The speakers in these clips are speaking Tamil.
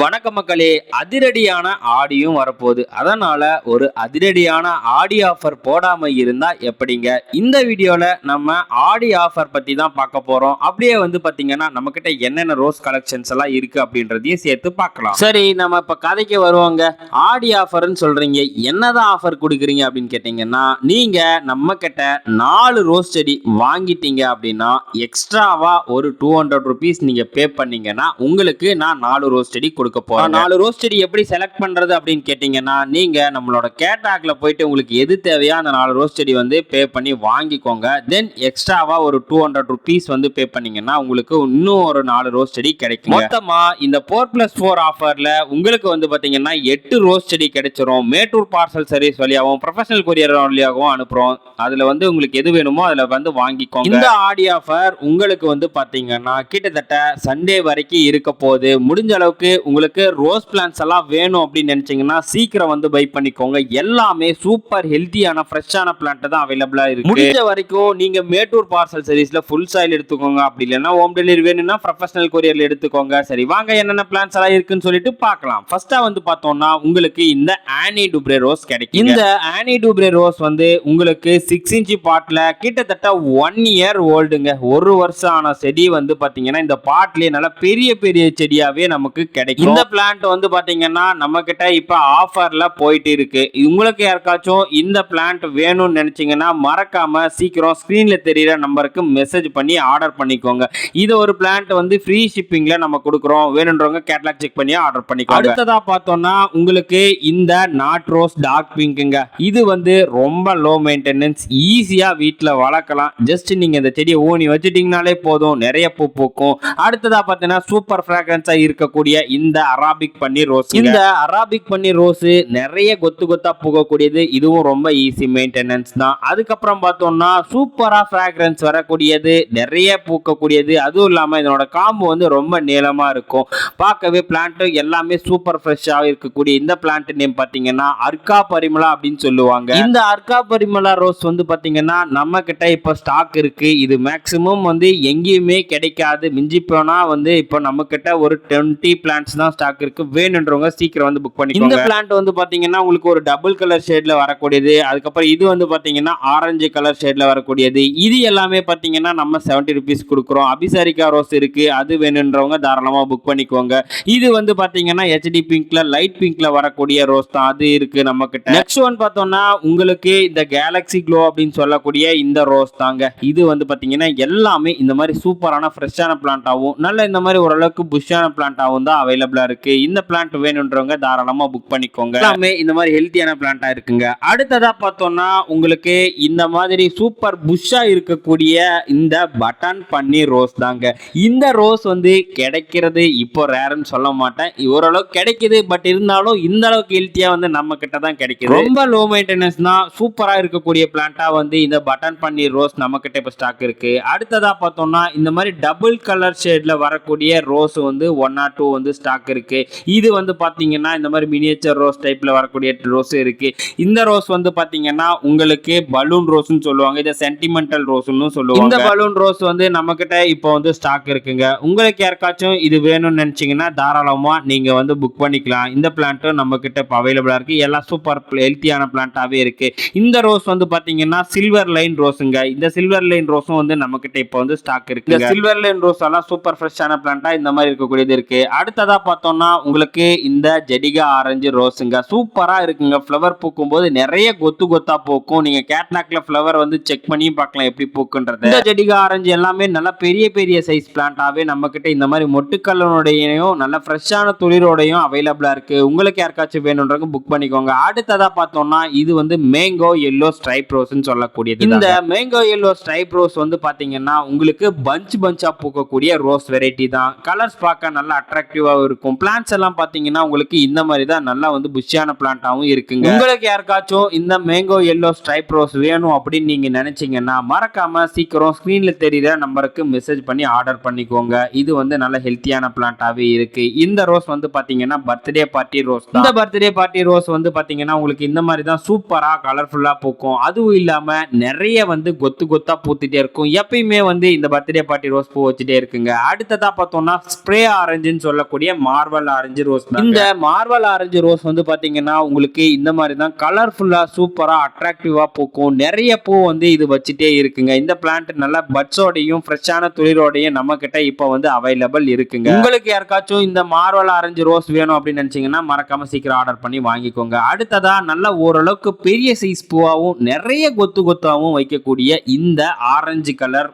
வணக்க மக்களே அதிரடியான ஆடியும் வரப்போகுது. அதனால் ஒரு அதிரடியான ஆடி ஆஃபர் போடாமல் இருந்தால் எப்படிங்க? இந்த வீடியோவில் நம்ம ஆடி ஆஃபர் பற்றி தான் பார்க்க போகிறோம் அப்படியே வந்து பார்த்திங்கன்னா நம்மக்கிட்ட என்னென்ன ரோஸ் கலெக்ஷன்ஸ் எல்லாம் இருக்கு அப்படின்றதையும் சேர்த்து பார்க்கலாம். சரி நம்ம இப்போ கதைக்கு வருவோங்க. ஆடி ஆஃபர்னு சொல்கிறீங்க என்னதான் ஆஃபர் கொடுக்குறீங்க அப்படின்னு கேட்டிங்கன்னா நீங்கள் நம்மக்கிட்ட நாலு ரோஸ் செடி வாங்கிட்டீங்க அப்படின்னா எக்ஸ்ட்ராவாக ஒரு டூ ஹண்ட்ரட் ருபீஸ் நீங்கள் பே பண்ணிங்கன்னா உங்களுக்கு நான் நாலு ரோஸ் செடி கொடுக்க போறேன் நாலு ரோஸ் செடி எப்படி செலக்ட் பண்றது அப்படின்னு கேட்டீங்கன்னா நீங்க நம்மளோட கேட்டாக்ல போயிட்டு உங்களுக்கு எது தேவையோ அந்த நாலு ரோஸ் செடி வந்து பே பண்ணி வாங்கிக்கோங்க. தென் எக்ஸ்ட்ராவா ஒரு டூ ஹண்ட்ரட் ருபீஸ் வந்து பே பண்ணீங்கன்னா உங்களுக்கு இன்னும் ஒரு நாலு ரோஸ் செடி கிடைக்கும் மொத்தமா இந்த ஃபோர் பிளஸ் ஃபோர் ஆஃபர்ல உங்களுக்கு வந்து பாத்தீங்கன்னா எட்டு ரோஸ் செடி கிடைச்சிரும். மேட்டூர் பார்சல் சர்வீஸ் வழியாகவும் ப்ரொஃபஷனல் கொரியர் வழியாகவும் அனுப்புறோம். அதுல வந்து உங்களுக்கு எது வேணுமோ அதுல வந்து வாங்கிக்கோங்க. இந்த ஆடி ஆஃபர் உங்களுக்கு வந்து பாத்தீங்கன்னா கிட்டத்தட்ட சண்டே வரைக்கும் இருக்க போகுது. முடிஞ்ச அளவுக்கு உங்களுக்கு ரோஸ் பிளான்ஸ் எல்லாம் வேணும் அப்படின்னு நினைச்சீங்கன்னா சீக்கிரம் வந்து பை பண்ணிக்கோங்க. எல்லாமே சூப்பர் ஹெல்த்தியான ஃப்ரெஷ்ஷான பிளான்ட் தான் அவைலபிளா இருக்கு. முடிஞ்ச வரைக்கும் நீங்க மேட்டூர் பார்சல் சர்வீஸ்ல ஃபுல் சாயில் எடுத்துக்கோங்க. அப்படி இல்லைன்னா ஹோம் டெலிவரி வேணும்னா ப்ரொஃபஷனல் கொரியர்ல எடுத்துக்கோங்க. சரி வாங்க என்னென்ன பிளான்ஸ் எல்லாம் இருக்குன்னு சொல்லிட்டு பார்க்கலாம். ஃபர்ஸ்டா வந்து பார்த்தோம்னா உங்களுக்கு இந்த ஆனி டூப்ரே ரோஸ் கிடைக்கும் இந்த ஆனி டூப்ரே ரோஸ் வந்து உங்களுக்கு சிக்ஸ் இன்ச் பாட்ல கிட்டத்தட்ட ஒன் இயர் ஓல்டுங்க ஒரு வருஷம் ஆன செடி வந்து பாத்தீங்கன்னா இந்த பாட்லயே நல்லா பெரிய பெரிய செடியாவே நமக்கு கிடைக்கும் இந்த பிளான்ட் வந்து பாத்தீங்கன்னா நம்ம கிட்ட இப்ப ஆஃபர்ல போயிட்டு இருக்கு. உங்களுக்கு யாருக்காச்சும் இந்த பிளான்ட் வேணும்னு நினைச்சீங்கன்னா மறக்காம சீக்கிரம் ஸ்கிரீன்ல தெரியுற நம்பருக்கு மெசேஜ் பண்ணி ஆர்டர் பண்ணிக்கோங்க. இது ஒரு பிளான்ட் வந்து ஃப்ரீ ஷிப்பிங்ல நம்ம கொடுக்குறோம். வேணுன்றவங்க கேட்லாக் செக் பண்ணி ஆர்டர் பண்ணிக்கோங்க. அடுத்ததா பார்த்தோம்னா உங்களுக்கு இந்த நாட் ரோஸ் டார்க் பிங்க்குங்க இது வந்து ரொம்ப லோ மெயின்டெனன்ஸ் ஈஸியா வீட்டில் வளர்க்கலாம். ஜஸ்ட் நீங்க இந்த செடியை ஊனி வச்சுட்டீங்கனாலே போதும். நிறைய பூ பூக்கும். அடுத்ததா பார்த்தீங்கன்னா சூப்பர் ஃப்ராக்ரன்ஸாக இருக்கக்கூடிய இந்த அராபிக் பன்னீர் ரோஸ் இந்த அராபிக் பன்னீர் ரோஸ் நிறைய கொத்து கொத்தா பூக்கக்கூடியது இதுவும் ரொம்ப ஈஸி மெயின்டெனன்ஸ் தான். அதுக்கப்புறம் பார்த்தோம்னா சூப்பரா ஃப்ராக்ரன்ஸ் வரக்கூடியது. நிறைய பூக்கக்கூடியது. அதுவும் இல்லாம இதனோட காம்பு வந்து ரொம்ப நீளமா இருக்கும். பார்க்கவே பிளான்ட் எல்லாமே சூப்பர் ஃப்ரெஷ்ஷாக இருக்கக்கூடிய இந்த பிளான்ட் நேம் பார்த்தீங்கன்னா அர்க்கா பரிமளா அப்படின்னு சொல்லுவாங்க. இந்த அர்க்கா பரிமளா ரோஸ் வந்து பார்த்தீங்கன்னா நம்ம கிட்ட இப்போ ஸ்டாக் இருக்கு. இது மேக்சிமம் வந்து எங்கேயுமே கிடைக்காது. மிஞ்சி போனா வந்து இப்போ நம்ம கிட்ட ஒரு டுவெண்ட்டி பிளான்ட்ஸ் தான் ஸ்டாக் இருக்கு. வேணுன்றவங்க சீக்கிரம் வந்து புக் பண்ணி இந்த பிளான்ட் வந்து பாத்தீங்கன்னா உங்களுக்கு ஒரு டபுள் கலர் ஷேட்ல வரக்கூடியது. அதுக்கப்புறம் இது வந்து பாத்தீங்கன்னா ஆரஞ்சு கலர் ஷேட்ல வரக்கூடியது. இது எல்லாமே பாத்தீங்கன்னா நம்ம செவன்டி ருபீஸ் கொடுக்குறோம். அபிசாரிக்கா ரோஸ் இருக்கு. அது வேணுன்றவங்க தாராளமாக புக் பண்ணிக்கோங்க. இது வந்து பாத்தீங்கன்னா ஹெச்டி பிங்க்ல லைட் பிங்க்ல வரக்கூடிய ரோஸ் தான். அது இருக்கு நம்ம கிட்ட நெக்ஸ்ட் ஒன் பார்த்தோம்னா உங்களுக்கு இந்த கேலக்ஸி க்ளோ அப்படின்னு சொல்லக்கூடிய இந்த ரோஸ் தாங்க. இது வந்து பாத்தீங்கன்னா எல்லாமே இந்த மாதிரி சூப்பரான ஃப்ரெஷ்ஷான பிளான்ட்டாகவும் நல்ல இந்த மாதிரி ஓரளவுக்கு புஷ்ஷான பிளான்ட்டாகவும் தான் அவைலபிள் இருக்கு. இந்த பிளான்ட் வேணுன்றவங்க தாராளமா புக் பண்ணிக்கோங்க. எல்லாமே இந்த மாதிரி ஹெல்த்தியான பிளான்ட்டா இருக்குங்க. அடுத்ததா பார்த்தோம்னா உங்களுக்கு இந்த மாதிரி சூப்பர் புஷ்ஷா இருக்கக்கூடிய இந்த பட்டன் பன்னீர் ரோஸ் தாங்க. இந்த ரோஸ் வந்து கிடைக்கிறது இப்போ ரேர்னு சொல்ல மாட்டேன். ஓரளவுக்கு கிடைக்குது. பட் இருந்தாலும் இந்த அளவுக்கு ஹெல்த்தியா வந்து நம்ம கிட்ட தான் கிடைக்குது. ரொம்ப லோ மெயின்டெனன்ஸ் தான் சூப்பரா இருக்கக்கூடிய பிளான்ட்டா வந்து இந்த பட்டன் பன்னீர் ரோஸ் நம்ம கிட்ட இப்போ ஸ்டாக் இருக்கு. அடுத்ததா பார்த்தோம்னா இந்த மாதிரி டபுள் கலர் ஷேட்ல வரக்கூடிய ரோஸ் வந்து ஒன் ஆர் டூ வந்து ஸ்டாக் இருக்கு. இது வந்து பாத்தீங்கன்னா இந்த மாதிரி மினியேச்சர் ரோஸ் டைப்ல வரக்கூடிய ரோஸ் இருக்கு. இந்த ரோஸ் வந்து பாத்தீங்கன்னா உங்களுக்கு பலூன் ரோஸ்னு சொல்லுவாங்க. இதை சென்டிமெண்டல் ரோஸ்னு சொல்லுவாங்க. இந்த பலூன் ரோஸ் வந்து நம்ம கிட்ட இப்போ வந்து ஸ்டாக் இருக்குங்க. உங்களுக்கு யாருக்காச்சும் இது வேணும்னு நினைச்சீங்கன்னா தாராளமா நீங்க வந்து புக் பண்ணிக்கலாம். இந்த பிளான்ட்டும் நம்ம கிட்ட இப்போ அவைலபிளா இருக்கு. எல்லாம் சூப்பர் ஹெல்த்தியான பிளான்ட்டாவே இருக்கு. இந்த ரோஸ் வந்து பாத்தீங்கன்னா சில்வர் லைன் ரோஸுங்க இந்த சில்வர் லைன் ரோஸும் வந்து நம்ம கிட்ட இப்போ வந்து ஸ்டாக் இருக்கு சில்வர் லைன் ரோஸ் எல்லாம் சூப்பர் ஃப்ரெஷ்ஷான பிளான்ட்டா இந்த மாதிரி இருக்கக்கூடியது இருக்கு. அடுத்ததா பார்த்தோம்னா உங்களுக்கு இந்த ஜெடிகா ஆரஞ்சு ரோஸுங்க சூப்பராக இருக்குங்க. ஃப்ளவர் பூக்கும் போது நிறைய கொத்து கொத்தா பூக்கும். நீங்கள் கேட்லாக்ல ஃப்ளவர் வந்து செக் பண்ணியும் பார்க்கலாம் எப்படி பூக்குன்றது. இந்த ஜெடிகா ஆரஞ்சு எல்லாமே நல்லா பெரிய பெரிய சைஸ் பிளான்ட்டாகவே நம்மக்கிட்ட இந்த மாதிரி மொட்டுக்கல்லனுடையும் நல்ல ஃப்ரெஷ்ஷான துளிரோடையும் அவைலபிளாக இருக்குது உங்களுக்கு யாருக்காச்சும் வேணுன்றவங்க புக் பண்ணிக்கோங்க. அடுத்ததாக பார்த்தோம்னா இது வந்து மேங்கோ எல்லோ ஸ்ட்ரைப் ரோஸ்ன்னு சொல்லக்கூடியது இந்த மேங்கோ எல்லோ ஸ்ட்ரைப் ரோஸ் வந்து பார்த்தீங்கன்னா உங்களுக்கு பஞ்ச் பஞ்சாக பூக்கக்கூடிய ரோஸ் வெரைட்டி தான். கலர்ஸ் பார்க்க நல்லா அட்ராக்டிவாக இருக்கும். பிளான்ஸ் எல்லாம் பாத்தீங்கன்னா உங்களுக்கு இந்த மாதிரி தான் நல்லா வந்து புஷ்ஷியான பிளான்ட்டாவும் இருக்குங்க. உங்களுக்கு யாருக்காச்சும் இந்த மேங்கோ எல்லோ ஸ்ட்ரைப் ரோஸ் வேணும் அப்படின்னு நீங்க நினைச்சீங்கன்னா மறக்காம சீக்கிரம் ஸ்கிரீன்ல தெரியுற நம்பருக்கு மெசேஜ் பண்ணி ஆர்டர் பண்ணிக்கோங்க. இது வந்து நல்ல ஹெல்த்தியான பிளான்ட்டாவே இருக்கு. இந்த ரோஸ் வந்து பாத்தீங்கன்னா பர்த்டே பார்ட்டி ரோஸ் இந்த பர்த்டே பார்ட்டி ரோஸ் வந்து பாத்தீங்கன்னா உங்களுக்கு இந்த மாதிரி தான் சூப்பரா கலர்ஃபுல்லா பூக்கும். அதுவும் இல்லாம நிறைய வந்து கொத்து கொத்தா பூத்துட்டே இருக்கும். எப்பயுமே வந்து இந்த பர்த்டே பார்ட்டி ரோஸ் பூ வச்சுட்டே இருக்குங்க. அடுத்ததா பார்த்தோம்னா ஸ்ப்ரே ஆரஞ்சுன்னு சொல்லக்கூடிய மார்வல் ஆரஞ்சு ரோஸ் இந்த மார்வல் ஆரஞ்சு ரோஸ் வந்து பாத்தீங்கன்னா உங்களுக்கு இந்த மாதிரி தான் கலர்ஃபுல்லா சூப்பரா அட்ராக்டிவா பூக்கும். நிறைய பூ வந்து இது வச்சுட்டே இருக்குங்க. இந்த பிளான்ட் நல்லா பட்ஸோடையும் ஃப்ரெஷ்ஷான துளிரோடையும் நம்ம கிட்ட இப்போ வந்து அவைலபிள் இருக்குங்க. உங்களுக்கு யாருக்காச்சும் இந்த மார்வல் ஆரஞ்சு ரோஸ் வேணும் அப்படின்னு நினைச்சீங்கன்னா மறக்காம சீக்கிரம் ஆர்டர் பண்ணி வாங்கிக்கோங்க. அடுத்ததா நல்ல ஓரளவுக்கு பெரிய சைஸ் பூவாவும் நிறைய கொத்து கொத்தாவும் வைக்கக்கூடிய இந்த ஆரஞ்சு கலர்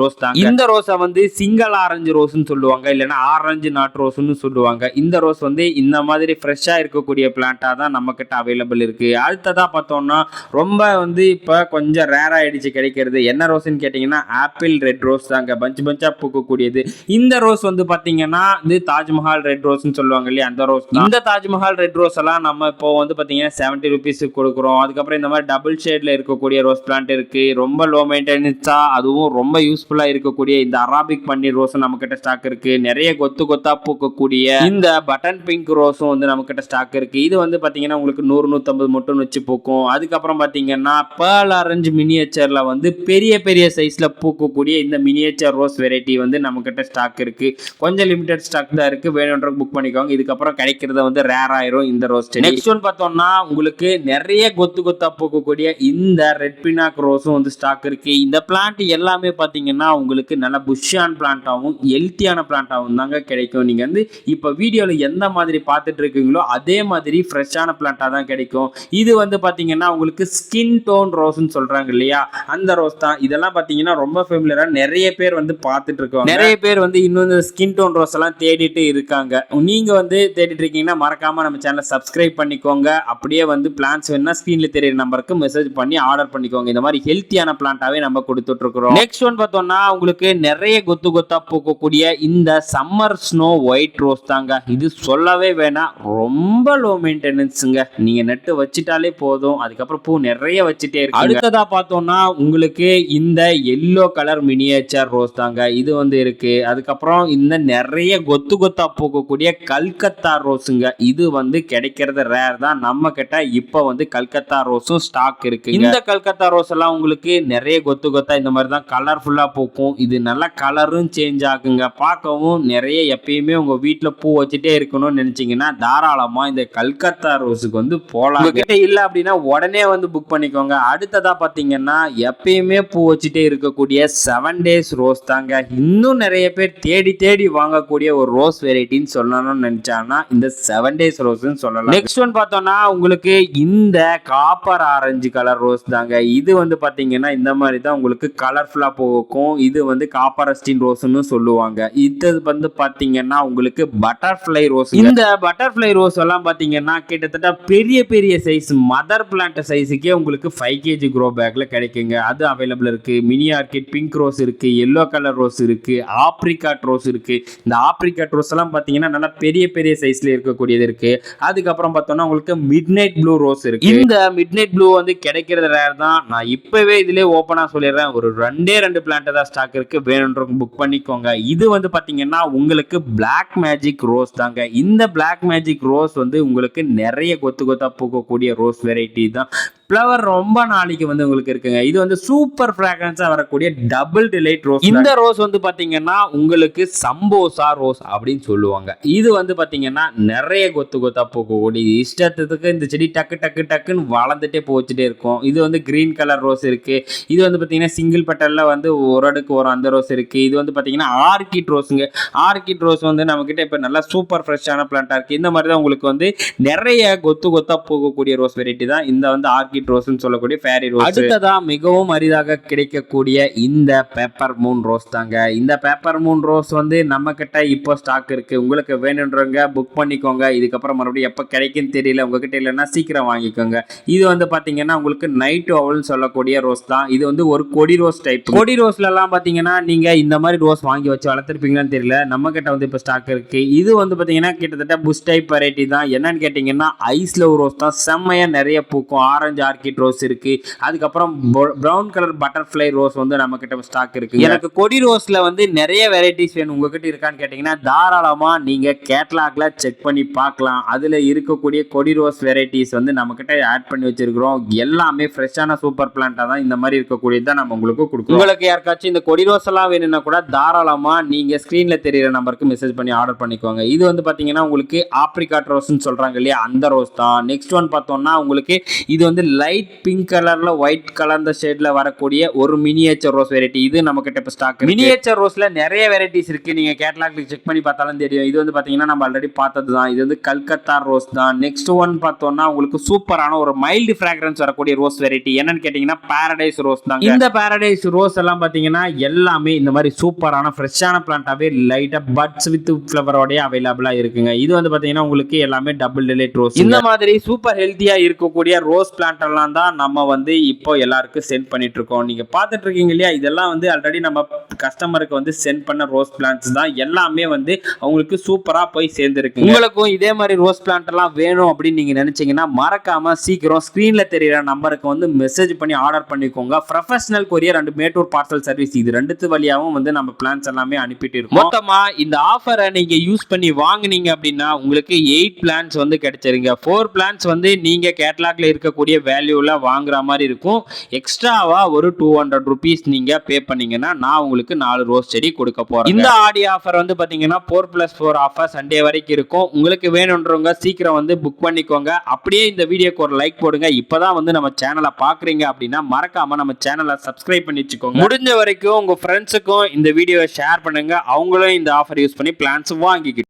ரோஸ் தான் இந்த ரோஸை வந்து சிங்கிள் ஆரஞ்சு ரோஸ்னு சொல்லுவாங்க. இல்லைன்னா ஆரஞ்சு நாட் ரோஸ்னு சொல்லுவாங்க. இந்த ரோஸ் வந்து இந்த மாதிரி ஃப்ரெஷ்ஷாக இருக்கக்கூடிய பிளான்ட்டாக தான் நம்ம கிட்ட அவைலபிள் இருக்கு. அடுத்ததா பார்த்தோம்னா ரொம்ப வந்து இப்போ கொஞ்சம் ரேர் ஆயிடுச்சு கிடைக்கிறது. என்ன ரோஸ்ன்னு கேட்டிங்கன்னா ஆப்பிள் ரெட் ரோஸ் தாங்க. பஞ்ச் பஞ்சாக பூக்கக்கூடியது. இந்த ரோஸ் வந்து பார்த்தீங்கன்னா இது தாஜ்மஹால் ரெட் ரோஸ்னு சொல்லுவாங்க இல்லையா? அந்த ரோஸ் இந்த தாஜ்மஹால் ரெட் ரோஸ் எல்லாம் நம்ம இப்போ வந்து பார்த்தீங்கன்னா செவன்ட்டி ருபீஸுக்கு கொடுக்குறோம். அதுக்கப்புறம் இந்த மாதிரி டபுள் ஷேடில் இருக்கக்கூடிய ரோஸ் பிளான்ட் இருக்கு. ரொம்ப லோ மெயின்டெனன்ஸாக அதுவும் ரொம்ப யூஸ்ஃபுல்லாக இருக்கக்கூடிய இந்த அராபிக் பன்னீர் ரோஸ் நம்மக்கிட்ட ஸ்டாக் இருக்கு. நிறைய கொத்து கொத்தாக பூக்கக்கூடிய இந்த பட்டன் பிங்க் ரோஸும் வந்து நம்ம கிட்ட ஸ்டாக் இருக்கு. இது வந்து பாத்தீங்கன்னா உங்களுக்கு நூறு நூற்றம்பது மட்டும் வச்சு பூக்கும். அதுக்கப்புறம் பார்த்தீங்கன்னா பேர்ல் ஆரஞ்சு மினியேச்சரில் வந்து பெரிய பெரிய சைஸில் பூக்கக்கூடிய இந்த மினியேச்சர் ரோஸ் வெரைட்டி வந்து நம்ம கிட்ட ஸ்டாக் இருக்கு. கொஞ்சம் லிமிடெட் ஸ்டாக் தான் இருக்கு. வேணுன்ற புக் பண்ணிக்கோங்க. இதுக்கப்புறம் கிடைக்கிறது வந்து ரேர் ஆயிரும் இந்த ரோஸ் நெக்ஸ்ட் ஒன் பார்த்தோம்னா உங்களுக்கு நிறைய கொத்து கொத்தா பூக்கக்கூடிய இந்த ரெட் பினாக் ரோஸும் வந்து ஸ்டாக் இருக்கு. இந்த பிளான்ட் எல்லாமே பார்த்தீங்கன்னா உங்களுக்கு நல்ல புஷ்ஷான் பிளான்ட்டாகவும் ஹெல்த்தியான பிளான்ட்டாகவும் தாங்க கிடைக்கும். நீங்கள் வந்து இப்போ வீடியோவில் எந்த மாதிரி பார்த்துட்டு இருக்கீங்களோ அதே மாதிரி ஃப்ரெஷ்ஷான பிளான்ட்டாக தான் கிடைக்கும். இது வந்து பார்த்தீங்கன்னா உங்களுக்கு ஸ்கின் டோன் ரோஸ்ன்னு சொல்கிறாங்க இல்லையா? அந்த ரோஸ் தான். இதெல்லாம் பார்த்தீங்கன்னா ரொம்ப ஃபெமிலியராக நிறைய பேர் வந்து பார்த்துட்டு இருக்கோம் நிறைய பேர் வந்து இன்னும் ஸ்கின் டோன் ரோஸ் எல்லாம் தேடிட்டு இருக்காங்க. நீங்கள் வந்து தேடிட்டு இருக்கீங்கன்னா மறக்காமல் நம்ம சேனலை சப்ஸ்கிரைப் பண்ணிக்கோங்க. அப்படியே வந்து பிளான்ஸ் வேணும்னா ஸ்க்ரீனில் தெரியுற நம்பருக்கு மெசேஜ் பண்ணி ஆர்டர் பண்ணிக்கோங்க. இந்த மாதிரி ஹெல்த்தியான பிளான்ட்டாகவே நம்ம கொடுத்துட்டு இருக்கிறோம். நெக்ஸ்ட் ஒன் பார்த்தோம்னா உங்களுக்கு நிறைய கொத்து கொத்தாக போகக்கூடிய இந்த summer snow white rose rose தாங்க இது சொல்லவே வேணாம். ரொம்ப லோ மெயின்டெனன்ஸுங்க நீங்கள் நட்டு வச்சிட்டாலே போதும். அதுக்கப்புறம் பூ நிறைய வச்சுட்டே இருக்கு அடுத்ததாக பார்த்தோம்னா உங்களுக்கு இந்த எல்லோ கலர் மினியேச்சர் ரோஸ் தாங்க. இது வந்து இருக்கு. அதுக்கப்புறம் இந்த நிறைய கொத்து கொத்தா பூக்கக்கூடிய கல்கத்தா ரோஸுங்க இது வந்து கிடைக்கிறது ரேர் தான். நம்ம கிட்ட இப்போ வந்து கல்கத்தா ரோஸும் ஸ்டாக் இருக்கு இந்த கல்கத்தா ரோஸ் எல்லாம் உங்களுக்கு நிறைய கொத்து கொத்தா இந்த மாதிரி தான் கலர்ஃபுல்லாக பூக்கும். இது நல்லா கலரும் சேஞ்ச் ஆகுங்க. பார்க்கவும் நிறைய எப்பயுமே வீட்டு வீட்டில் பூ வச்சுட்டே இருக்கணும்னு நினைச்சீங்கன்னா தாராளமா இந்த கல்கத்தா ரோஸுக்கு வந்து போகலாம். உங்ககிட்ட இல்லை அப்படின்னா உடனே வந்து புக் பண்ணிக்கோங்க. அடுத்ததா பார்த்தீங்கன்னா எப்பயுமே பூ வச்சுட்டே இருக்கக்கூடிய செவன் டேஸ் ரோஸ் தாங்க. இன்னும் நிறைய பேர் தேடி தேடி வாங்கக்கூடிய ஒரு ரோஸ் வெரைட்டின்னு சொல்லணும்னு நினைச்சாங்கன்னா இந்த செவன் டேஸ் ரோஸ்ன்னு சொல்லலாம். நெக்ஸ்ட் ஒன் பார்த்தோம்னா உங்களுக்கு இந்த காப்பர் ஆரஞ்சு கலர் ரோஸ் தாங்க. இது வந்து பார்த்தீங்கன்னா இந்த மாதிரி தான் உங்களுக்கு கலர்ஃபுல்லாக போகும் இது வந்து காப்பரஸ்டின் ரோஸ்னு சொல்லுவாங்க. இது வந்து பார்த்தீங்கன்னா உங்களுக்கு பட்டர்ஃப்ளை ரோஸ் இந்த பட்டர்ஃப்ளை ரோஸ் எல்லாம் பார்த்தீங்கன்னா கிட்டத்தட்ட பெரிய பெரிய சைஸ் மதர் பிளான்ட் சைஸுக்கே உங்களுக்கு ஃபைவ் கேஜி க்ரோ பேக்ல கிடைக்குங்க. அது அவைலபிள் இருக்கு. மினி ஆர்கிட் பிங்க் ரோஸ் இருக்கு. எல்லோ கலர் ரோஸ் இருக்கு. ஆப்ரிகாட் ரோஸ் இருக்கு. இந்த ஆப்ரிகாட் ரோஸ் எல்லாம் பார்த்தீங்கன்னா நல்லா பெரிய பெரிய சைஸ்ல இருக்கக்கூடியது இருக்கு. அதுக்கப்புறம் பார்த்தோம்னா உங்களுக்கு மிட் நைட் ப்ளூ ரோஸ் இருக்கு. இந்த மிட் நைட் ப்ளூ வந்து கிடைக்கிறது ரேர் தான். நான் இப்பவே இதுலயே ஓப்பனா சொல்லிடுறேன். ஒரு ரெண்டே ரெண்டு பிளான்ட் தான் ஸ்டாக் இருக்கு. வேணுன்றவங்க புக் பண்ணிக்கோங்க. இது வந்து பாத்தீங்கன்னா உங்களுக்கு பிளாக் மேஜிக் ரோஸ் தாங்க. இந்த பிளாக் மேஜிக் ரோஸ் வந்து உங்களுக்கு நிறைய கொத்து கொத்தா பூக்கக்கூடிய ரோஸ் வெரைட்டி தான். ஃப்ளவர் ரொம்ப நாளைக்கு வந்து உங்களுக்கு இருக்குங்க. இது வந்து சூப்பர் ஃப்ராக்ரன்ஸாக வரக்கூடிய டபுள் டிலைட் ரோஸ் இந்த ரோஸ் வந்து பார்த்தீங்கன்னா உங்களுக்கு சம்போசா ரோஸ் அப்படின்னு சொல்லுவாங்க. இது வந்து பார்த்தீங்கன்னா நிறைய கொத்து கொத்தா பூக்கக்கூடிய இஷ்டத்துக்கு இந்த செடி டக்கு டக்கு டக்குன்னு வளர்ந்துட்டே போச்சுட்டே இருக்கும். இது வந்து கிரீன் கலர் ரோஸ் இருக்கு. இது வந்து பார்த்தீங்கன்னா சிங்கிள் பெட்டலில் வந்து ஒரு அடுக்கு வரும் அந்த ரோஸ் இருக்கு. இது வந்து பார்த்தீங்கன்னா ஆர்கிட் ரோஸுங்க ஆர்கிட் ரோஸ் வந்து நம்மக்கிட்ட இப்போ நல்லா சூப்பர் ஃப்ரெஷ்ஷான பிளான்ட்டாக இருக்குது இந்த மாதிரி தான் உங்களுக்கு வந்து நிறைய கொத்து கொத்தா பூக்கக்கூடிய ரோஸ் வெரைட்டி தான். இந்த வந்து ஆர்கிட் ரோஸ்னு சொல்லக்கூடிய ஃபேரி ரோஸ் அடுத்ததா மிகவும் அரிதாக கிடைக்கக்கூடிய இந்த பேப்பர் மூன் ரோஸ் தாங்க. இந்த பேப்பர் மூன் ரோஸ் வந்து நம்ம கிட்ட இப்போ ஸ்டாக் இருக்கு. உங்களுக்கு வேணுன்றவங்க புக் பண்ணிக்கோங்க. இதுக்கப்புறம் மறுபடியும் எப்போ கிடைக்குன்னு தெரியல உங்ககிட்ட இல்லைன்னா சீக்கிரம் வாங்கிக்கோங்க. இது வந்து பார்த்தீங்கன்னா உங்களுக்கு நைட் ஓவல்னு சொல்லக்கூடிய ரோஸ் தான். இது வந்து ஒரு கொடி ரோஸ் டைப் கொடி ரோஸ்லலாம் பார்த்தீங்கன்னா நீங்கள் இந்த மாதிரி ரோஸ் வாங்கி வச்சு வளர்த்துருப்பீங்களான்னு தெரியல. நம்ம கிட்ட வந்து இப்போ ஸ்டாக் இருக்கு. இது வந்து பார்த்தீங்கன்னா கிட்டத்தட்ட புஷ் டைப் வெரைட்டி தான். என்னன்னு கேட்டிங்கன்னா ஐஸ்லவ் ரோஸ் தான். செம்மையாக நிறைய பூக்கும். ஆரஞ்சு ஆர்கிட் ரோஸ் இருக்கு. அதுக்கப்புறம் ப்ரௌன் கலர் பட்டர்ஃப்ளை ரோஸ் வந்து நம்ம கிட்ட ஸ்டாக் இருக்கு எனக்கு கொடி ரோஸ்ல வந்து நிறைய வெரைட்டிஸ் வேணும். உங்ககிட்ட இருக்கான்னு கேட்டிங்கன்னா தாராளமா நீங்க கேட்லாக்ல செக் பண்ணி பார்க்கலாம். அதுல இருக்கக்கூடிய கொடி ரோஸ் வெரைட்டிஸ் வந்து நம்ம கிட்ட ஆட் பண்ணி வச்சிருக்கிறோம். எல்லாமே ஃப்ரெஷ்ஷான சூப்பர் பிளான்ட்டா தான் இந்த மாதிரி இருக்கக்கூடியது தான் நம்ம உங்களுக்கு கொடுக்குறோம். உங்களுக்கு யாருக்காச்சும் இந்த கொடி ரோஸ் எல்லாம் வேணும்னா கூட தாராளமா நீங்க ஸ்கிரீன்ல தெரியுற நம்பருக்கு மெசேஜ் பண்ணி ஆர்டர் பண்ணிக்கோங்க. இது வந்து பாத்தீங்கன்னா உங்களுக்கு ஆப்ரிகாட் ரோஸ்னு சொல்றாங்க இல்லையா? அந்த ரோஸ் தான். நெக்ஸ்ட் ஒன் பார்த்தோம்னா உங்களுக்கு இது வந்து லைட் பிங்க் கலர்ல ஒயிட் கலர்ந்த ஷேட்ல வரக்கூடிய ஒரு மினியேச்சர் ரோஸ் வெரைட்டி இது நம்ம கிட்ட இப்போ ஸ்டாக் மினியேச்சர் ரோஸ்ல நிறைய வெரைட்டிஸ் இருக்கு. நீங்க கேட்டலாக்ல செக் பண்ணி பார்த்தாலும் தெரியும். இது வந்து பாத்தீங்கன்னா நம்ம ஆல்ரெடி பார்த்தது தான் இது வந்து கல்கத்தா ரோஸ் தான். நெக்ஸ்ட் ஒன் பார்த்தோம்னா உங்களுக்கு சூப்பரான ஒரு மைல்டு ஃபிராக்ரன்ஸ் வரக்கூடிய ரோஸ் வெரைட்டி என்னன்னு கேட்டீங்கன்னா பாரடைஸ் ரோஸ் தான் இந்த பாரடைஸ் ரோஸ் எல்லாம் பாத்தீங்கன்னா எல்லாமே இந்த மாதிரி சூப்பரான ஃப்ரெஷ்ஷான பிளான்ட்டாவே லைட்டா பட்ஸ் வித் ஃபிளவரோடய அவைலபிளா இருக்குங்க. இது வந்து பாத்தீங்கன்னா உங்களுக்கு எல்லாமே டபுள் டிலேட் ரோஸ் இந்த மாதிரி சூப்பர் ஹெல்த்தியா இருக்கக்கூடிய ரோஸ் பிளான்ட் எல்லாம் தான் நம்ம வந்து இப்போ எல்லாருக்கும் சென்ட் பண்ணிட்டு இருக்கோம் நீங்க பார்த்துட்டு இருக்கீங்க இல்லையா? இதெல்லாம் வந்து ஆல்ரெடி நம்ம கஸ்டமருக்கு வந்து சென்ட் பண்ண ரோஸ் பிளான்ட்ஸ் தான். எல்லாமே வந்து அவங்களுக்கு சூப்பரா போய் சேர்ந்துருக்கு உங்களுக்கும் இதே மாதிரி ரோஸ் பிளான்ட் எல்லாம் வேணும் அப்படின்னு நீங்க நினைச்சீங்கன்னா மறக்காம சீக்கிரம் ஸ்கிரீன்ல தெரியுற நம்பருக்கு வந்து மெசேஜ் பண்ணி ஆர்டர் பண்ணிக்கோங்க. Professional courier and Mettur parcel service இது ரெண்டுத்து வழியாகவும் வந்து நம்ம பிளான்ஸ் எல்லாமே அனுப்பிட்டு இருக்கோம் மொத்தமா இந்த ஆஃபரை நீங்க யூஸ் பண்ணி வாங்குனீங்க அப்படின்னா உங்களுக்கு எயிட் பிளான்ஸ் வந்து கிடைச்சிருங்க. ஃபோர் பிளான்ஸ் வந்து நீங்க கேட்லாக்ல இருக்கக்கூடிய வேல்யூவில் வாங்குற மாதிரி இருக்கும். எக்ஸ்ட்ராவாக ஒரு டூ ஹண்ட்ரட் ருபீஸ் நீங்கள் பே பண்ணிங்கன்னா நான் உங்களுக்கு நாலு ரோஸ் செடி கொடுக்க போகிறேன் இந்த ஆடி ஆஃபர் வந்து பார்த்தீங்கன்னா four plus four offer Sunday வரைக்கும் இருக்கும். உங்களுக்கு வேணுன்றவங்க சீக்கிரம் வந்து புக் பண்ணிக்கோங்க. அப்படியே இந்த வீடியோக்கு ஒரு லைக் போடுங்க. இப்பதான் வந்து நம்ம சேனலை பார்க்குறீங்க அப்படின்னா மறக்காமல் நம்ம சேனலை சப்ஸ்கிரைப் பண்ணி வச்சுக்கோங்க. முடிஞ்ச வரைக்கும் உங்கள் ஃப்ரெண்ட்ஸுக்கும் இந்த வீடியோவை ஷேர் பண்ணுங்கள் அவங்களும் இந்த ஆஃபர் யூஸ் பண்ணி பிளான்ஸ் வாங்கிக்கிட்டு